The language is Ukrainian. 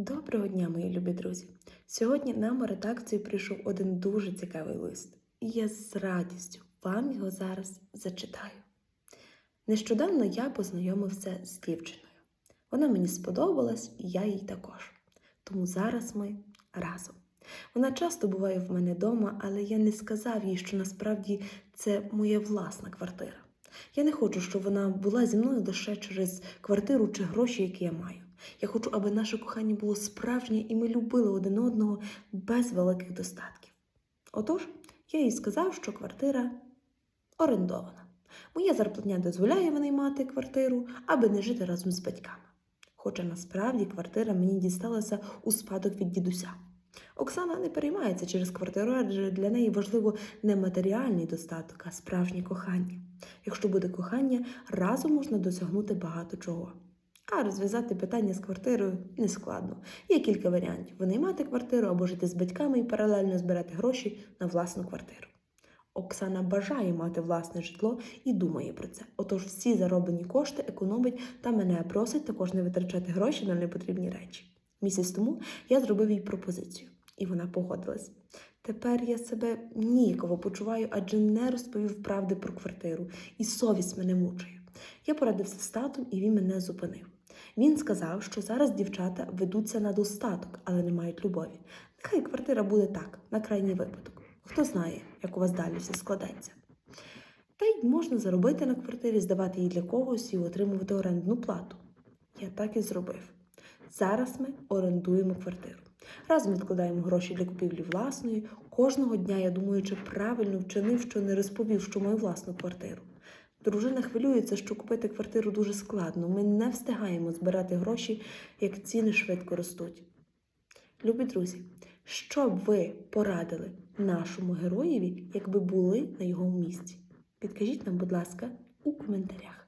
Доброго дня, мої любі друзі! Сьогодні нам у редакцію прийшов один дуже цікавий лист, і я з радістю вам його зараз зачитаю. Нещодавно я познайомився з дівчиною. Вона мені сподобалась, і я їй також. Тому зараз ми разом. Вона часто буває в мене вдома, але я не сказав їй, що насправді це моя власна квартира. Я не хочу, щоб вона була зі мною лише через квартиру чи гроші, які я маю. Я хочу, аби наше кохання було справжнє і ми любили один одного без великих достатків. Отож, я їй сказав, що квартира орендована. Моя зарплатня дозволяє винаймати квартиру, аби не жити разом з батьками. Хоча насправді квартира мені дісталася у спадок від дідуся. Оксана не переймається через квартиру, адже для неї важливо не матеріальний достаток, а справжнє кохання. Якщо буде кохання, разом можна досягнути багато чого. А розв'язати питання з квартирою не складно. Є кілька варіантів: винаймати квартиру або жити з батьками і паралельно збирати гроші на власну квартиру. Оксана бажає мати власне житло і думає про це. Отож всі зароблені кошти економить та мене просить також не витрачати гроші на непотрібні речі. Місяць тому я зробив їй пропозицію, і вона погодилась. Тепер я себе ніяково почуваю, адже не розповів правди про квартиру, і совість мене мучає. Я порадився з татом, і він мене зупинив. Він сказав, що зараз дівчата ведуться на достаток, але не мають любові. Нехай квартира буде так, на крайній випадок. Хто знає, як у вас далі все складеться. Та й можна заробити на квартирі, здавати її для когось і отримувати орендну плату. Я так і зробив. Зараз ми орендуємо квартиру. Разом відкладаємо гроші для купівлі власної. Кожного дня я думаю, чи правильно вчинив, що не розповів, що маю власну квартиру. Дружина хвилюється, що купити квартиру дуже складно. Ми не встигаємо збирати гроші, як ціни швидко ростуть. Любі друзі, що б ви порадили нашому героєві, якби були на його місці? Підкажіть нам, будь ласка, у коментарях.